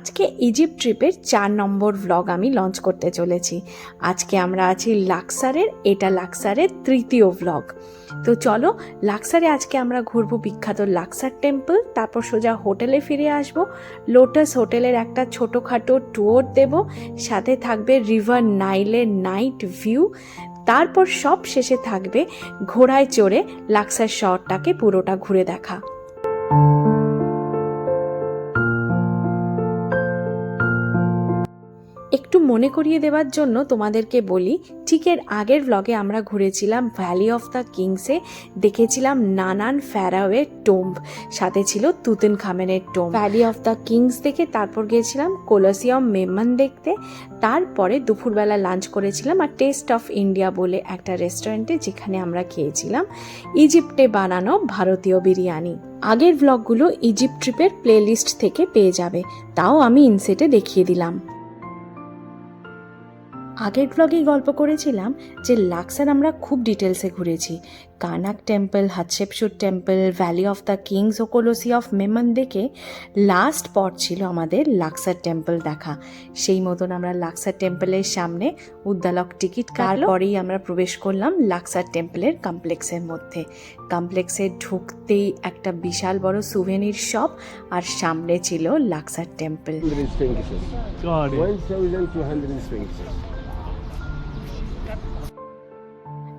আজকে ইজিপ্ট ট্রিপের চার নম্বর ভ্লগ আমি লঞ্চ করতে চলেছি। আজকে আমরা আছি লাক্সারের, এটা লাক্সারের তৃতীয় ভ্লগ তো চলো, লাক্সারে আজকে আমরা ঘুরবো বিখ্যাত লাক্সার টেম্পল তারপর সোজা হোটেলে ফিরে আসব। লোটাস হোটেলের একটা ছোটোখাটো ট্যুর দেব, সাথে থাকবে রিভার নাইলের নাইট ভিউ তারপর সব শেষে থাকবে ঘোড়ায় চড়ে লাক্সার শহরটাকে পুরোটা ঘুরে দেখা। একটু মনে করিয়ে দেওয়ার জন্য তোমাদেরকে বলি, ঠিক এর আগের ব্লগে আমরা ঘুরেছিলাম ভ্যালি অফ দ্য কিংসে দেখেছিলাম নানান ফ্যারাওয়ের টোম্ব সাথে ছিল তুতেন খামেনের tomb valley of the kings দেখে তারপর গিয়েছিলাম কোলসিয়াম মেমন দেখতে, তারপরে দুপুরবেলা লাঞ্চ করেছিলাম আর টেস্ট অফ ইন্ডিয়া বলে একটা রেস্টুরেন্টে যেখানে আমরা খেয়েছিলাম ইজিপ্টে বানানো ভারতীয় বিরিয়ানি। আগের ব্লগগুলো ইজিপ্ট ট্রিপের প্লেলিস্ট থেকে পেয়ে যাবে, তাও আমি ইনসেটে দেখিয়ে দিলাম। আগের ব্লগেই গল্প করেছিলাম যে লাক্সার আমরা খুব ডিটেলসে ঘুরেছি। Karnak temple Hatshepsut temple valley of the kings O Colossi of Memnon দেখে লাস্ট পট ছিল আমাদের লাক্সার টেম্পল দেখা। সেই মতন আমরা লাক্সার টেম্পলের সামনে উদ্দালক টিকিট কাটার পরেই আমরা প্রবেশ করলাম লাক্সার টেম্পলের কমপ্লেক্সের মধ্যে। কমপ্লেক্সে ঢুকতেই একটা বিশাল বড় সুভেনির শপ আর সামনে ছিল লাক্সার টেম্পল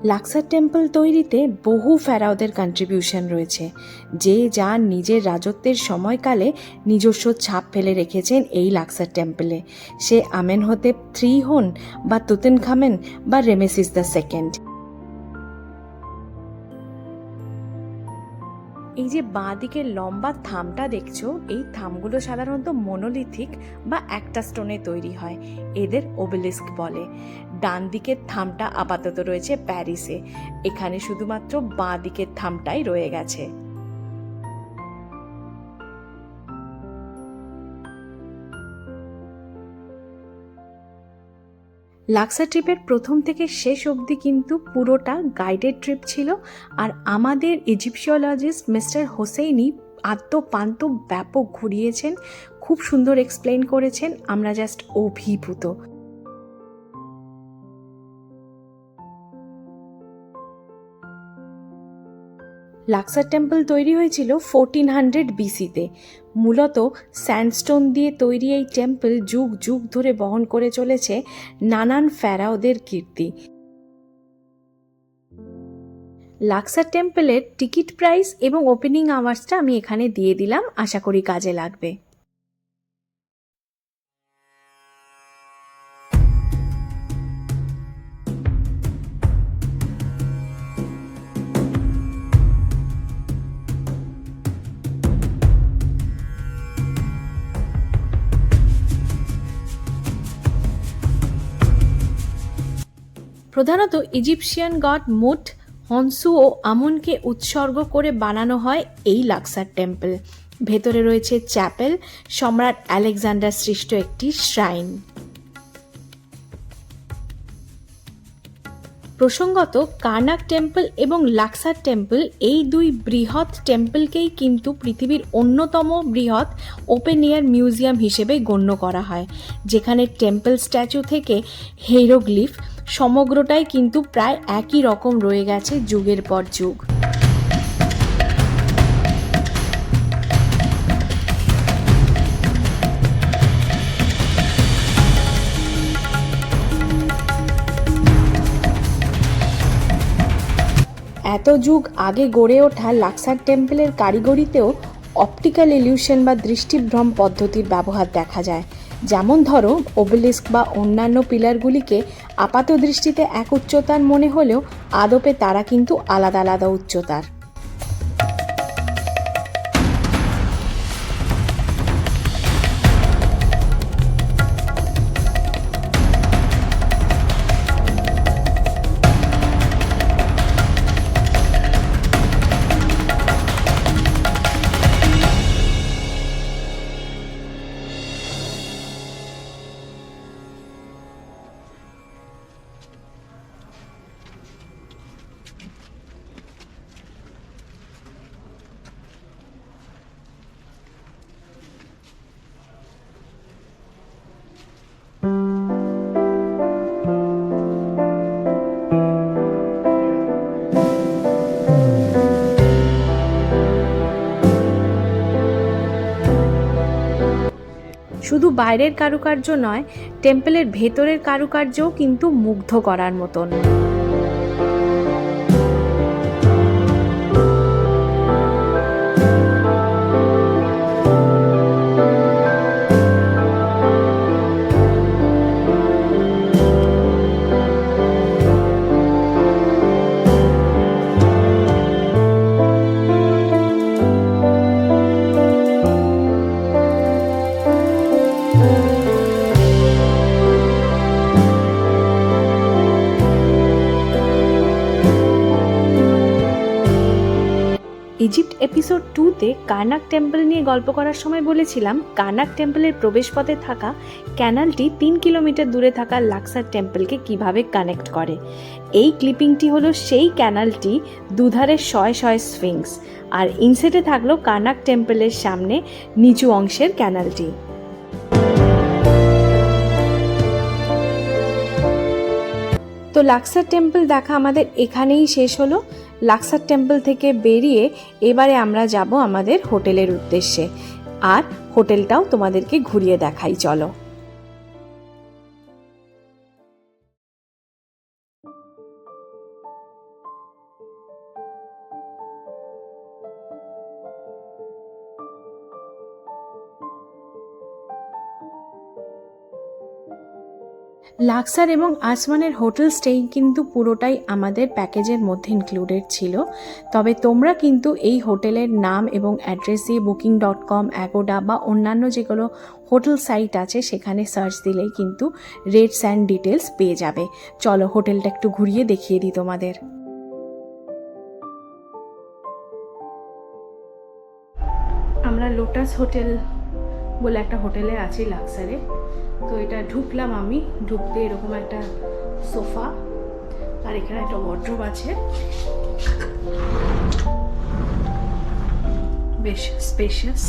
লাক্সার টেম্পল তৈরিতে বহু ফেরাওদের কন্ট্রিবিউশন রয়েছে। যে যা নিজের রাজত্বের সময়কালে নিজস্ব ছাপ ফেলে রেখেছেন এই লাক্সার টেম্পলে। সে আমেন হতে থ্রি হন বা তুতেন খামেন বা রেমেসিস দ্য সেকেন্ড। এই যে বাঁ দিকের লম্বা থামটা দেখছ, এই থামগুলো সাধারণত মনোলিথিক বা একটা স্টোনে তৈরি হয়, এদের ওবেলিস্ক বলে। ডান দিকের থামটা আপাতত রয়েছে প্যারিসে, এখানে শুধুমাত্র বাঁ দিকের থামটাই রয়ে গেছে। লাক্সা ট্রিপের প্রথম থেকে শেষ অবধি কিন্তু পুরোটা গাইডেড ট্রিপ ছিল আর আমাদের ইজিপশিওলজিস্ট মিস্টার হোসেইনি আত্মপান্ত ব্যাপক ঘুরিয়েছেন, খুব সুন্দর এক্সপ্লেন করেছেন, আমরা জাস্ট অভিভূত। লাক্সার টেম্পল তৈরি হয়েছিল ফোরটিন হান্ড্রেড বিসিতে মূলত স্যান্ডস্টোন দিয়ে তৈরি এই টেম্পল যুগ যুগ ধরে বহন করে চলেছে নানান ফ্যারাওদের কীর্তি। লাক্সার টেম্পলের টিকিট প্রাইস এবং ওপেনিং আওয়ার্সটা আমি এখানে দিয়ে দিলাম। আশা করি কাজে লাগবে। প্রধানত ইজিপশিয়ান গড মুট হনসু ও আমুনকে উৎসর্গ করে বানানো হয় এই লাক্সার টেম্পল। ভেতরে রয়েছে চ্যাপেল, সম্রাট আলেকজান্ডার সৃষ্ট একটি শ্রাইন। প্রসঙ্গত, কার্নাক টেম্পল এবং লাক্সার টেম্পল এই দুই বৃহৎ টেম্পলকেই কিন্তু পৃথিবীর অন্যতম বৃহৎ ওপেন এয়ার মিউজিয়াম হিসেবে গণ্য করা হয়, যেখানে টেম্পল স্ট্যাচু থেকে হেরোগ্লিফ সমগ্রটাই কিন্তু প্রায় একই রকম রয়ে গেছে যুগের পর যুগ। এত যুগ আগে গড়ে ওঠা লাক্সার টেম্পলের কারিগরিতেও অপটিক্যাল ইলিউশন বা দৃষ্টিভ্রম পদ্ধতির ব্যবহার দেখা যায়। যেমন ধরো ওবেলিস্ক বা অন্যান্য পিলারগুলিকে আপাত দৃষ্টিতে এক উচ্চতার মনে হলেও আদপে তারা কিন্তু আলাদা আলাদা উচ্চতার। বাইরের কারুকার্য নয় টেম্পলের ভেতরের কারুকার্যও কিন্তু মুগ্ধ করার মতন। কার্নাক টেম্পল নিয়ে গল্প করার সময় বলেছিলাম কার্নাক টেম্পলের প্রবেশপথে থাকা ক্যানালটি তিন কিলোমিটার দূরে থাকা লাক্সার টেম্পলকে কীভাবে কানেক্ট করে। এই ক্লিপিংটি হলো সেই ক্যানালটি দুধারে শয় শয় স্ফিংস আর ইনসেটে থাকল কার্নাক টেম্পলের সামনে নিচু অংশের ক্যানালটি তো লাক্সার টেম্পল দেখা আমাদের এখানেই শেষ হলো। লাক্সার টেম্পল থেকে বেরিয়ে এবারে আমরা যাব আমাদের হোটেলের উদ্দেশ্যে। আর হোটেলটাও তোমাদেরকে ঘুরিয়ে দেখাই, চলো। লাক্সার এবং আসমানের হোটেল স্টে কিন্তু পুরোটাই আমাদের প্যাকেজের মধ্যে ইনক্লুডেড ছিল। তবে তোমরা কিন্তু এই হোটেলের নাম এবং অ্যাড্রেস দিয়ে বুকিং ডট কম অ্যাগোডা বা অন্যান্য যেগুলো হোটেল সাইট আছে সেখানে সার্চ দিলেই কিন্তু রেটস অ্যান্ড ডিটেলস পেয়ে যাবে। চলো হোটেলটা একটু ঘুরিয়ে দেখিয়ে দিই তোমাদের। আমরা লোটাস হোটেল বলে একটা হোটেলে আছি লাক্সারে। তো এটা ঢুকলাম আমি, ঢুকতে এরকম একটা সোফা, আর এখানে একটা ওয়ার্ড্রোব আছে। বেশ স্পেশিয়াস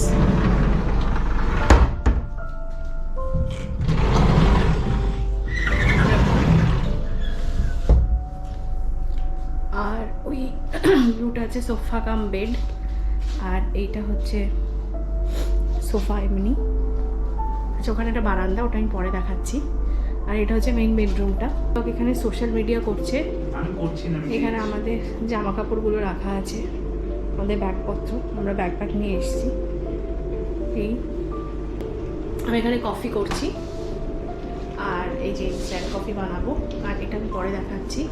আর ওই রুট আছে সোফা কাম বেড আর এইটা হচ্ছে সোফা এমনি। আচ্ছা ওখানে একটা বারান্দা ওটা আমি পরে দেখাচ্ছি। আর এটা হচ্ছে মেইন বেডরুমটা এখানে সোশ্যাল মিডিয়া করছে। আমি করছি না এখানে আমাদের জামা কাপড়গুলো রাখা আছে। আমাদের ব্যাগপত্র। আমরা ব্যাগ প্যাক নিয়ে এসেছি। এই। আমি এখানে কফি করছি। আর এই যে স্যার কফি বানাবো। আর এটা আমি পরে দেখাচ্ছি।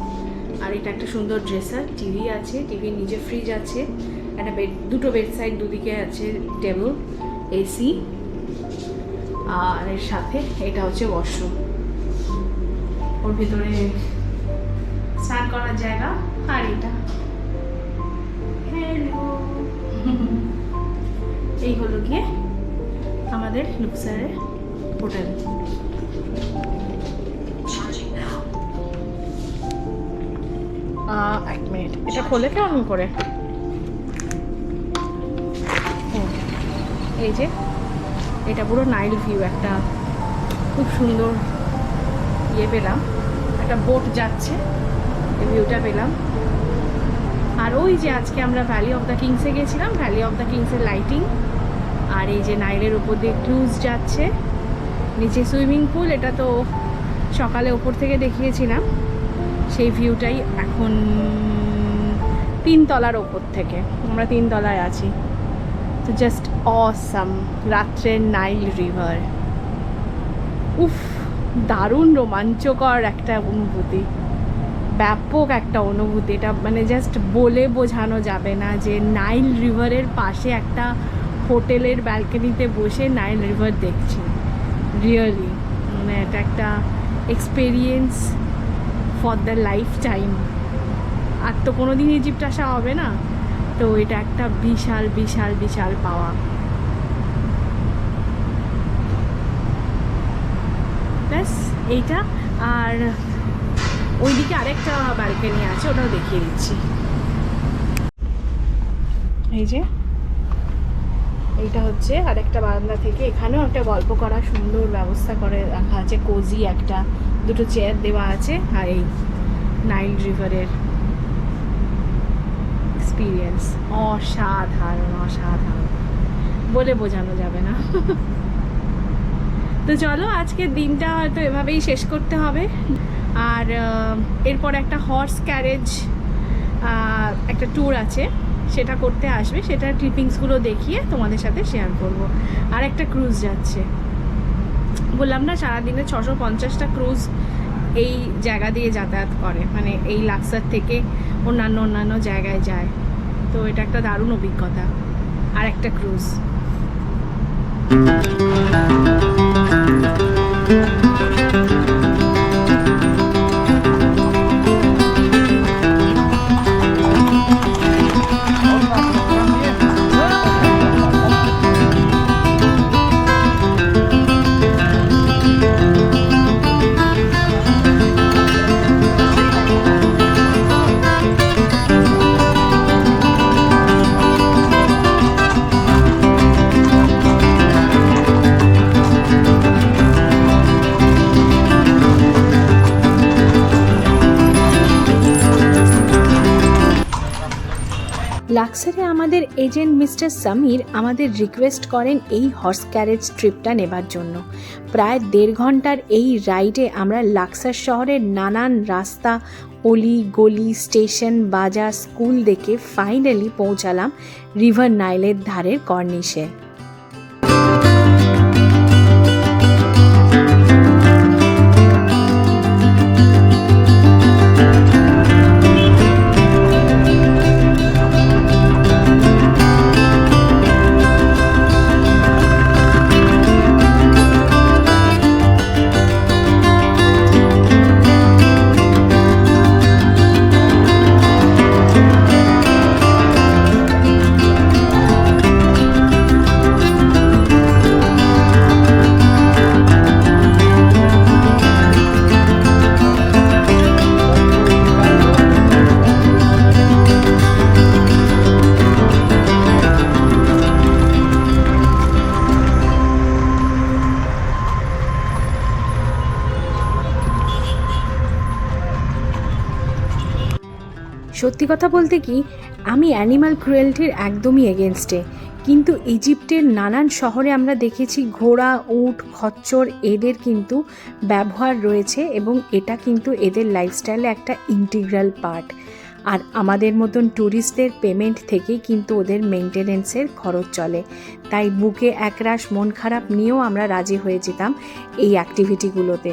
আর এটা একটা সুন্দর ড্রেসার টিভি আছে। টিভির নিচে ফ্রিজ আছে। একটা বেড দুটো বেড সাইড দুদিকে আছে টেবিল এসি আর এর সাথে এটা হচ্ছে ওয়াশরুম ওর ভিতরে স্নান করার জায়গা। আর এটা। হ্যালো এই হলো গিয়ে আমাদের লুকসারের হোটেল। এক মিনিট। এটা খোলে কেমন করে? এই যে এটা পুরো নাইল ভিউ, একটা খুব সুন্দর ইয়ে পেলাম। একটা বোট যাচ্ছে, এই ভিউটা পেলাম। আর ওই যে আজকে আমরা ভ্যালি অফ দ্য কিংসে গেছিলাম ভ্যালি অফ দ্য কিংসের লাইটিং আর এই যে নাইলের উপর দিয়ে ক্রুজ যাচ্ছে, নিচে সুইমিং পুল এটা তো সকালে ওপর থেকে দেখিয়েছিলাম। সেই ভিউটাই এখন তিনতলার ওপর থেকে, আমরা তিনতলায় আছি। তো জাস্ট অসাম রাত্রের নাইল রিভার উফ, দারুণ রোমাঞ্চকর একটা অনুভূতি। ব্যাপক একটা অনুভূতি। এটা মানে জাস্ট বলে বোঝানো যাবে না যে নাইল রিভারের পাশে একটা হোটেলের ব্যালকনিতে বসে নাইল রিভার দেখছি। রিয়েলি মানে এটা একটা experience for the lifetime আর তো কোনো দিন ইজিপ্ট আসা হবে না। তো এটা একটা বিশাল বিশাল বিশাল পাওয়া। ব্যাস, এইটা। আর ওইদিকে আরেকটা ব্যালকনি আছে, ওটাও দেখিয়ে দিচ্ছি। এই যে, এইটা হচ্ছে আরেকটা বারান্দা থেকে। এখানেও একটা গল্প করার সুন্দর ব্যবস্থা করে রাখা আছে কোজি একটা। দুটো চেয়ার দেওয়া আছে, আর এই নাইল রিভারের এক্সপিরিয়েন্স অসাধারণ অসাধারণ। বলে বোঝানো যাবে না। তো চলো, আজকের দিনটা হয়তো এভাবেই শেষ করতে হবে। আর এরপর একটা হর্স ক্যারেজ একটা ট্যুর আছে। সেটা করতে আসবে। সেটা ক্লিপিংসগুলো দেখিয়ে তোমাদের সাথে শেয়ার করব। আর একটা ক্রুজ যাচ্ছে। বললাম না, সারাদিনে ছশো পঞ্চাশটা ক্রুজ এই জায়গা দিয়ে যাতায়াত করে। মানে এই লাক্সার থেকে অন্যান্য অন্যান্য জায়গায় যায়। তো এটা একটা দারুণ অভিজ্ঞতা। আর একটা ক্রুজ thank you লাক্সারে আমাদের এজেন্ট মিস্টার সামির আমাদের রিকোয়েস্ট করেন এই হর্স ক্যারেজ ট্রিপটা নেবার জন্য। প্রায় দেড় ঘণ্টার এই রাইডে আমরা লাক্সার শহরের নানান রাস্তা, অলি গলি, স্টেশন, বাজার, স্কুল দেখে ফাইনালি পৌঁছালাম রিভার নাইলের ধারের কর্নিশে। সত্যি কথা বলতে কি, আমি অ্যানিমাল ক্রুয়েলটির একদমই এগেনস্টে। কিন্তু ইজিপ্টের নানান শহরে আমরা দেখেছি ঘোড়া, উট, খচ্চর, এদের কিন্তু ব্যবহার রয়েছে এবং এটা কিন্তু এদের লাইফস্টাইলে একটা ইন্টিগ্রাল পার্ট আর আমাদের মতন ট্যুরিস্টদের পেমেন্ট থেকেই কিন্তু ওদের মেনটেনেন্সের খরচ চলে। তাই বুকে একরাশ মন খারাপ নিয়েও আমরা রাজি হয়ে যেতাম এই অ্যাক্টিভিটিগুলোতে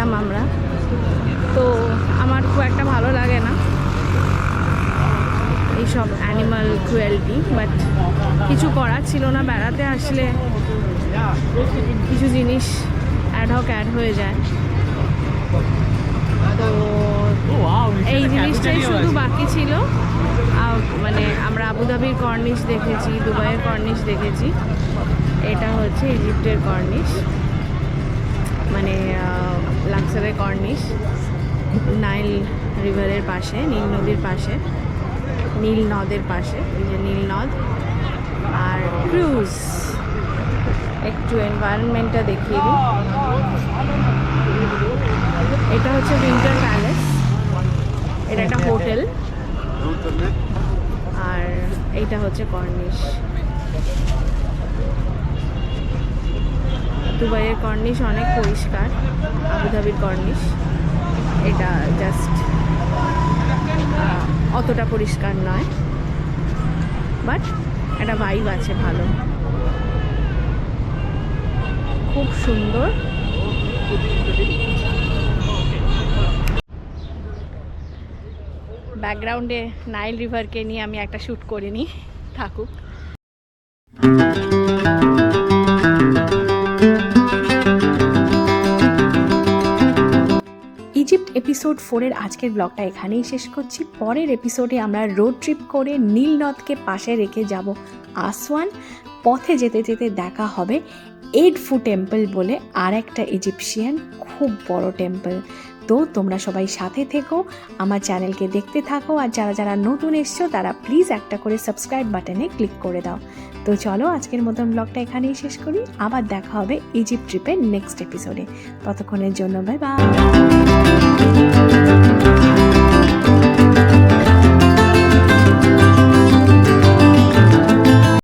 নিয়েছিলাম আমরা। তো আমার খুব একটা ভালো লাগে না। এইসব অ্যানিমাল ক্রুয়েলটি বাট কিছু করার ছিল না। বেড়াতে আসলে কিছু জিনিস অ্যাডহক অ্যাড হয়ে যায়। তো এই জিনিসটাই শুধু বাকি ছিল। মানে আমরা আবুধাবির কর্নিশ দেখেছি, দুবাইয়ের কর্নিশ দেখেছি। এটা হচ্ছে ইজিপ্টের কর্নিশ মানে আহ, লাক্সারের কর্নিশ নাইল রিভারের পাশে নীল নদীর পাশে নীল নদের পাশে এই যে নীল নদ আর ক্রুজ। একটু এনভায়রনমেন্টটা দেখিয়ে দিই। এটা হচ্ছে উইন্টার প্যালেস এটা একটা হোটেল আর এইটা হচ্ছে কর্নিশ। দুবাইয়ের কর্নিশ অনেক পরিষ্কার, আবুধাবির কর্নিশ। এটা জাস্ট অতটা পরিষ্কার নয় বাট একটা ভাইব আছে ভালো। খুব সুন্দর। ব্যাকগ্রাউন্ডে নাইল রিভারকে নিয়ে আমি একটা শ্যুট করে নিই থাকুক। এপিসোড ফোরের আজকের ব্লগটা এখানেই শেষ করছি। পরের এপিসোডে আমরা রোড ট্রিপ করে নীলনদকে পাশে রেখে যাব আসওয়ান। পথে যেতে যেতে দেখা হবে এডফু টেম্পল বলে আর একটা ইজিপশিয়ান খুব বড় টেম্পল তো তোমরা সবাই সাথে থেকো, আমার চ্যানেলকে দেখতে থাকো, আর যারা যারা নতুন এসছো, তারা প্লিজ একটা করে সাবস্ক্রাইব বাটনে ক্লিক করে দাও। তো চলো, আজকের মতন ব্লগটা এখানেই শেষ করি। আবার দেখা হবে ইজিপ্ট ট্রিপের নেক্সট এপিসোডে ততক্ষণের জন্য বাই বাই